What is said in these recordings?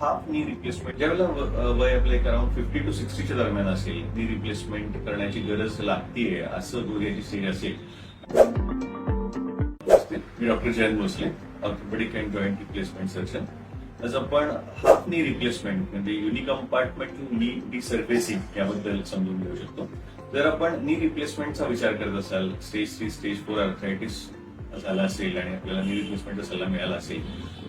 Half नी replacement ज्यावेळेला वय आपलं एक अराउंड फिफ्टी टू सिक्स्टीच्या दरम्यान असेल नी रिप्लेसमेंट करण्याची गरज लागतीये असं गुडघ्याची स्टेज असेल. मी doctor Jayant Bhosale orthopedic and joint replacement surgeon आज आपण हाफ नी रिप्लेसमेंट म्हणजे युनी कंपार्टमेंट नी डिसर्फेसिंग याबद्दल समजून घेऊ शकतो. जर आपण नी रिप्लेसमेंटचा विचार करत असाल stage three stage four arthritis झाला असेल आणि आपल्याला नी रिप्लेसमेंटचा सल्ला मिळाला असेल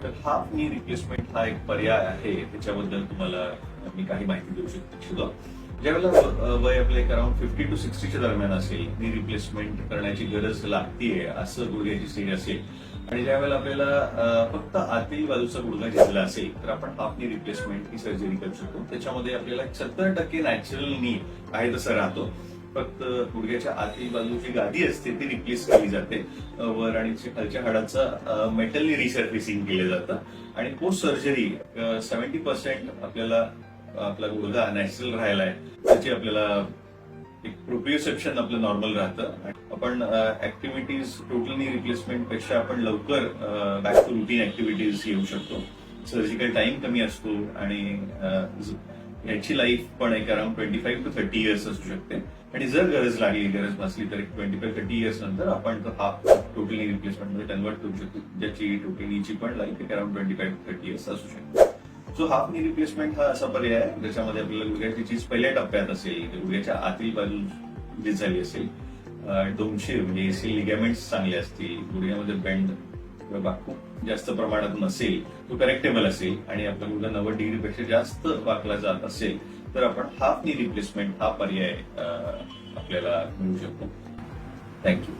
तर हाफ नी रिप्लेसमेंट हा एक पर्याय आहे. त्याच्याबद्दल तुम्हाला मी काही माहिती देऊ शकतो. ज्यावेळेला वय आपलं एक अराउंड फिफ्टी टू सिक्स्टीच्या दरम्यान असेल नी रिप्लेसमेंट करण्याची गरज लागतीये असं गुडघ्याची स्टेज असेल. आणि ज्यावेळेला आपल्याला फक्त आतील बाजूचा गुडघा घेतला असेल तर आपण हाफ नी रिप्लेसमेंट ही सर्जरी करू शकतो. त्याच्यामध्ये आपल्याला सत्तर टक्के नॅचरल नी आहे तसं राहतो. फक्त गुडघ्याच्या आतील बाजूची गादी असते ती रिप्लेस केली जाते. वर आणि खालच्या हाडाचं मेटलनी रिसर्फेसिंग केलं जातं. आणि पोस्ट सर्जरी सेव्हन्टी पर्सेंट आपल्याला आपला गुडघा नॅचरल राहिला आहे. त्याची आपल्याला एक प्रोप्रिओसेप्शन आपलं नॉर्मल राहतं. आपण ऍक्टिव्हिटीज टोटल रिप्लेसमेंटपेक्षा आपण लवकर बॅक टू रुटीन ऍक्टिव्हिटीज येऊ शकतो. सर्जिकल टाइम कमी असतो आणि याची लाईफ पण एक around twenty five to thirty years असू शकते. आणि जर गरज लागली गरज भासली तर ट्वेंटी फाईव्ह थर्टी इयर्स नंतर आपण तो हा टोटली रिप्लेसमेंटमध्ये कन्वर्ट करू शकतो. ज्याची टोटलीची पण life around twenty five thirty years असू शकतो. सो हाफ नी रिप्लेसमेंट हा असा पर्याय आहे. ज्याच्यामध्ये आपल्याला गुडघ्याची चीज पहिल्या टप्प्यात असेल गुडघ्याच्या आतील बाजू जी झाली असेल दोनशे म्हणजे एसी लिगेमेंट चांगले असतील गुडघ्यामध्ये बेंड किंवा खूप जास्त प्रमाणात नसेल तो करेक्टेबल असेल आणि आपला मुलगा नव्वद डिग्रीपेक्षा जास्त वाकला जात असेल तर आपण हाफ नी रिप्लेसमेंट हा पर्याय आपल्याला मिळू शकतो. थँक्यू